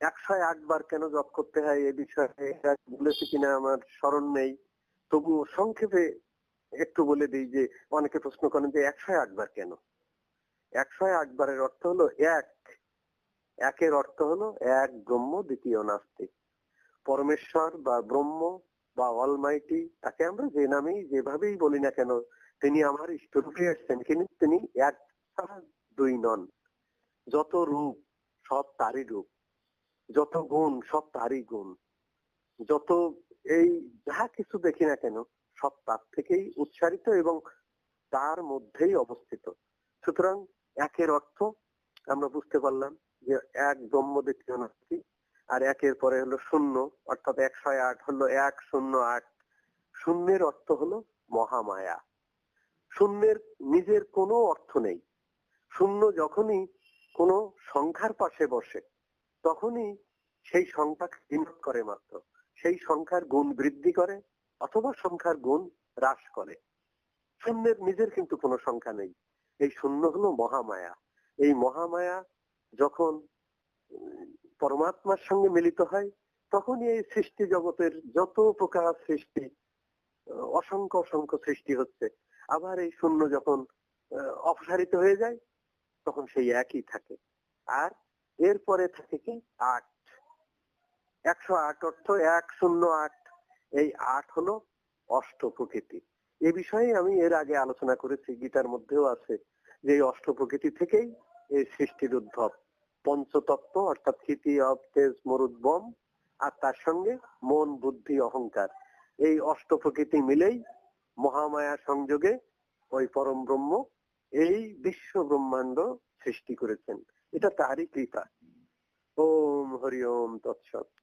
একশো একবার কেন জপ করতে হয় এ বিষয়ে? বলেছে কিনা আমার স্মরণ নেই। তবু সংক্ষেপে একটু বলে দিই যে, অনেকে প্রশ্ন করেন যে একশো একবার কেন? একশো একবারের অর্থ হলো এক। একের অর্থ হলো এক ব্রহ্ম, দ্বিতীয় নাস্তিক। পরমেশ্বর বা ব্রহ্ম বা অলমাইটি, তাকে আমরা যে নামেই যেভাবেই বলি না কেন, তিনি আমার ইষ্টরূপে আসছেন কিন্তু তিনি এক ছাড়া দুই নন। যত রূপ, সব তারই রূপ। যত গুণ, সব তারই গুণ। যত এই যাহা কিছু দেখি না কেন, সব তার থেকেই উচ্চারিত এবং তার মধ্যেই অবস্থিত। সুতরাং একের অর্থ আমরা বুঝতে পারলাম যে এক ব্রহ্ম দ্বিতীয় নাস্তি, আর একের পরে হলো শূন্য, অর্থাৎ একশো আট হলো এক, শূন্য আট। শূন্যের অর্থ হলো মহামায়া। শূন্যের নিজের কোনো অর্থ নেই। শূন্য যখনই কোনো সংখ্যার পাশে বসে তখনই সেই সংখ্যাকে বিনোদ করে মাত্র। সেই সংখ্যার গুণ বৃদ্ধি করে অথবা সংখ্যার গুণ হ্রাস করে। শূন্যের নিজের কিন্তু কোনো সংখ্যা নেই। এই শূন্য হলো মহামায়া। এই মহামায়া যখন পরমাত্মার সঙ্গে মিলিত হয়, তখনই এই সৃষ্টি জগতের যত প্রকার সৃষ্টি অসংখ্য অসংখ্য সৃষ্টি হচ্ছে। আবার এই শূন্য যখন অপসারিত হয়ে যায়, তখন সেই একই থাকে। আর এরপরে থাকে কি? আট। একশো আট অর্থ এক শূন্য আট। এই আট হলো অষ্ট প্রকৃতি। এ বিষয়ে আমি এর আগে আলোচনা করেছি, গীতার মধ্যেও আছে যে এই অষ্ট প্রকৃতি থেকেই এই সৃষ্টির উদ্ভব। পঞ্চতত্ত্ব অর্থাৎ স্থিতি অব তেজ মরুদ্বম আর তার সঙ্গে মন, বুদ্ধি, অহংকার। এই অষ্ট প্রকৃতি মিলেই মহামায়া সংযোগে ওই পরম ব্রহ্ম এই বিশ্ব ব্রহ্মাণ্ড সৃষ্টি করেছেন। এটা তারই কৃপা। ওম হরি ওম তৎসৎ।